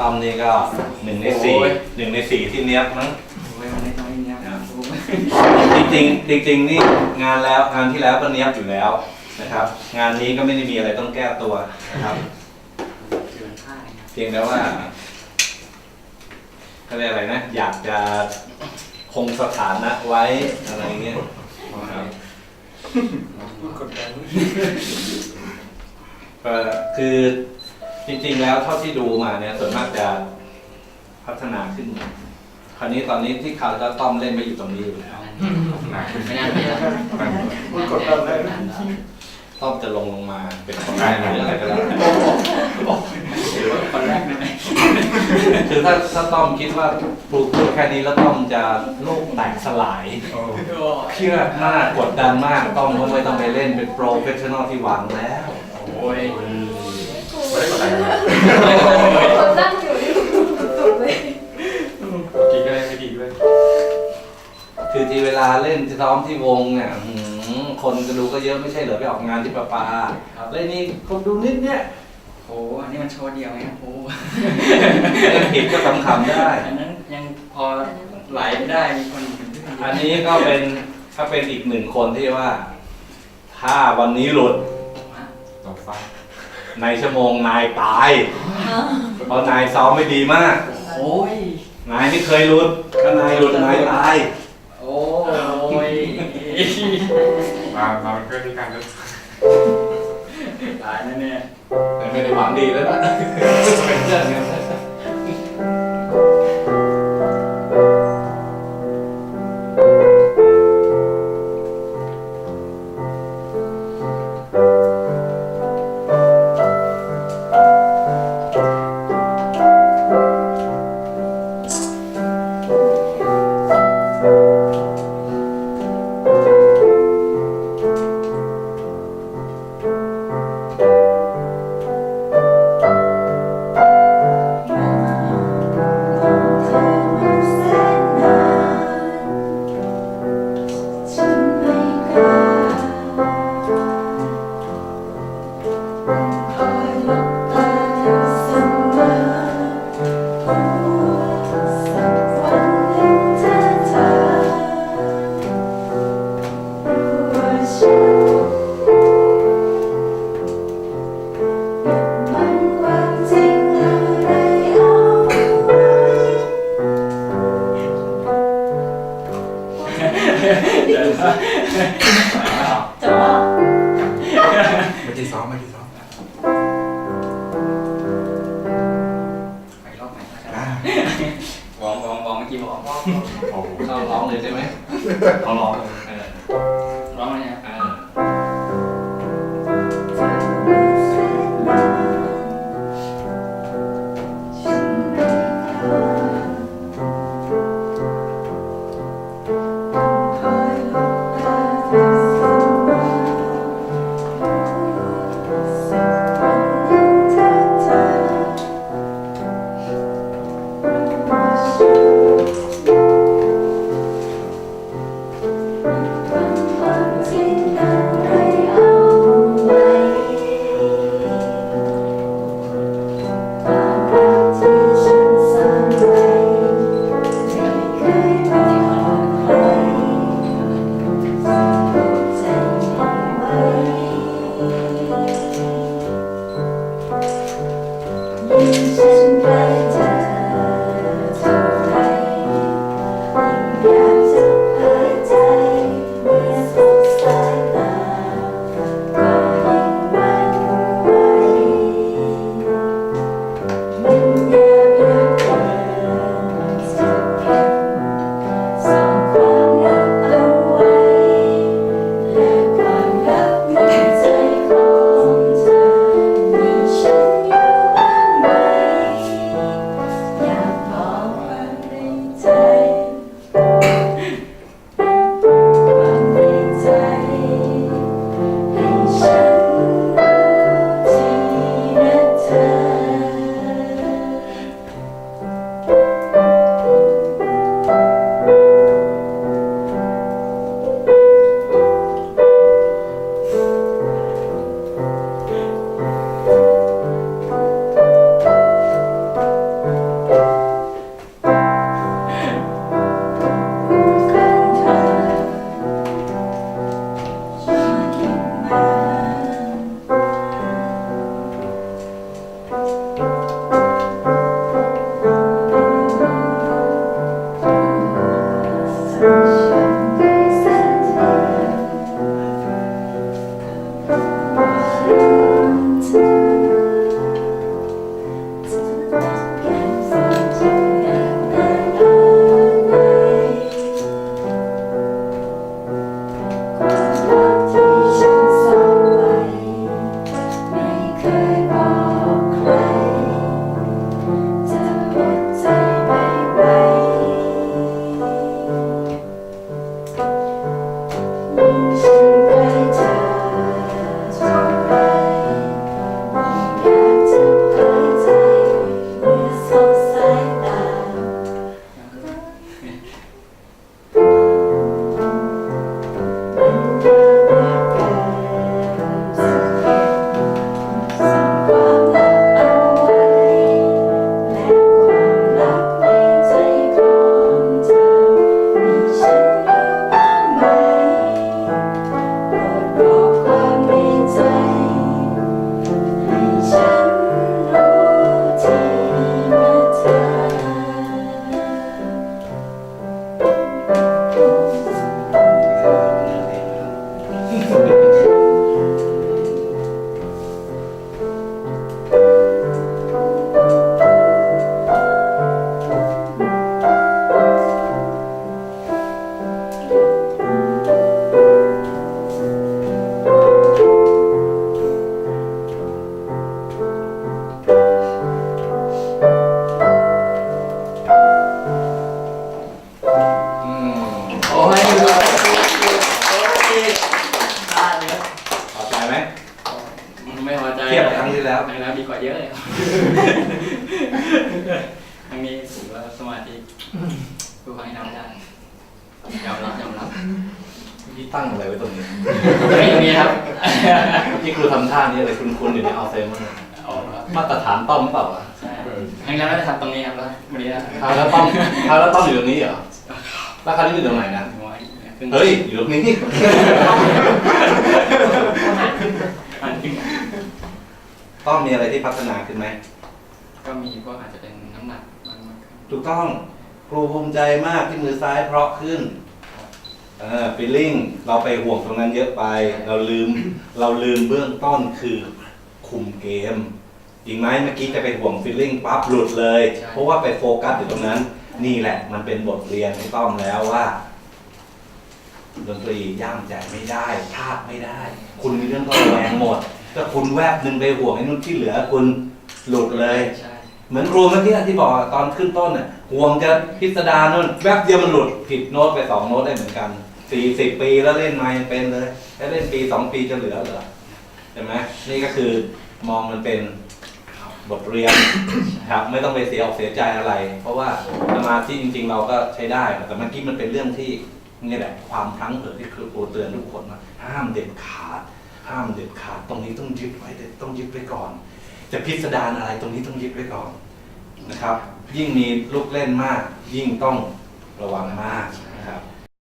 ต้อมนี่ก็หนึ่งในสี่โอ้ย หนึ่งในสี่ที่เนี้ยบมั้ง โอ้ยมันน้อยๆเนี่ยครับจริงๆจริงๆนี่งานแล้วงานที่แล้วก็เนี้ยบอยู่แล้วนะครับ งานนี้ก็ไม่ได้มีอะไรต้องแก้ตัวนะครับเกินผ้าเนี่ยเพียงแต่ว่าเขาเรียกอะไรนะ อยากจะคงสถานะไว้อะไรเงี้ยครับกดดันเอ่อคือ จริงๆแล้วเท่าที่ดูมาเนี่ยส่วนมากจะพัฒนาขึ้น คราวนี้ตอนนี้ที่คาร์ลก็ต้อมเล่นไม่อยู่ตรงนี้อยู่แล้วไม่น่าไม่น่ามันกดดันเลยต้อมจะลงลงมาเป็นคนแรกหรืออะไรก็แล้วแต่คนแรกนะคือถ้าถ้าต้อมคิดว่าปลูกพูดแค่นี้แล้วต้อมจะโลกแตกสลายเครียดมากกดดันมากต้อมก็ไม่ต้องไปเล่นเป็นโปรเฟชชั่นอลที่หวังแล้วโอ้ย ไม่ได้กดดันเลยคนนั่งอยู่นี่สุดๆเลยกินก็ได้ไม่ดีด้วยคือที่เวลาเล่นที่ซ้อมที่วงเนี่ยหือคนก็ดูก็เยอะไม่ใช่เหรอไปออกงานที่ปาปาแล้วนี่คนดูนิดเนี่ยโอ้อันนี้มันโชว์เดียวไงโอ้เล่นผิดก็คำๆได้ อันนั้นยังพอไหลไปได้มีคนเป็นเพื่อนอันนี้ก็เป็นก็เป็นอีกหนึ่งคนที่ว่า ถ้าวันนี้หลุด ตกฟ้า ในชั่วโมงนายตาย เพราะนายซ้อมไม่ดีมาก โอ้ย นายไม่เคยหลุดถ้านายหลุดนายตาย โอ้ย มามาเป็นเพื่อนที่กันก็ตายแน่แต่ไม่ได้หวังดีแล้วนะเป็นเพื่อนกัน องวองวองเมื่อกี้บอกว่าโอ้โหเข้าร้องเลยใช่ไหมเขาร้องเออร้องอะไรนะเออ for me. อใจเทียบกับครั้งที่แล้ว ครั้งแล้วดีกว่าเยอะเลยครับครั้งนี้ถือว่าสมาธิคผู้ฟังทำได้ยอมรับยอมรับพี่ตั้งอะไรไว้ตรงนี้ตรงนี้ครับพี่ครูทำท่านี้อะไรคุณคุณอยู่ในอัลไซเมอร์ออกครับมาตรฐานต้อมเปล่าอะใช่ครั้งแล้วเราจะทำตรงนี้ครับแล้วครัเอาบแล้วต้อมเอาแล้วต้อมอยู่ตรงนี้เหรอแล้วคราวนี้อยู่ตรงไหนนะ เฮ้ย อยู่ตรงนี้ ต้อมมีอะไรที่พัฒนาขึ้นไหม ก็มีพวกอาจจะเป็นน้ำหนักมากมากขึ้นถูกต้องครูภูมิใจมากที่มือซ้ายเพราะขึ้นเออฟีลลิ่งเราไปห่วงตรงนั้นเยอะไป เราลืม เราลืมเบื้องต้นคือคุมเกมจริงไหมเมื่อกี้จะไปห่วงฟีลลิ่งปั๊บหลุดเลย เพราะว่าไปโฟกัสอยู่ตรงนั้น นี่แหละ มันเป็นบทเรียนให้ต้อมแล้วว่าดนตรีย่ามใจไม่ได้พลาดไม่ได้ คุณมีเรื่องต้องระแวงหมด ถ้าคุณแวบหนึ่งไปห่วงไอ้นู่นที่เหลือคุณหลุดเลย ใช่เหมือนครูเมื่อกี้ที่บอกตอนขึ้นต้นน่ะห่วงจะพิสดารนู่นแวบเดียวมันหลุดผิดโน้ตไปสองโน้ตได้เหมือนกันสี่สิบปีแล้วเล่นไม่เป็นเลยแล้วเล่นปีสองปีจะเหลือเหรอใช่ไหมนี่ก็คือมองมันเป็นบทเรียนครับไม่ต้องไปเสียอกเสียใจอะไร เพราะว่าสมาธิจริง ๆ เราก็ใช้ได้ แต่เมื่อกี้มันเป็นเรื่องที่นี่แหละความพลั้งเผลอที่ครูเตือนทุกคนว่าห้ามเด็ดขาด ห้ามเด็ดขาดตรงนี้ต้องยึดไว้ต้องยึดไว้ก่อน จะพิสดารอะไรตรงนี้ต้องยึดไว้ก่อนนะครับ ยิ่งมีลูกเล่นมาก ยิ่งต้องระวังมาก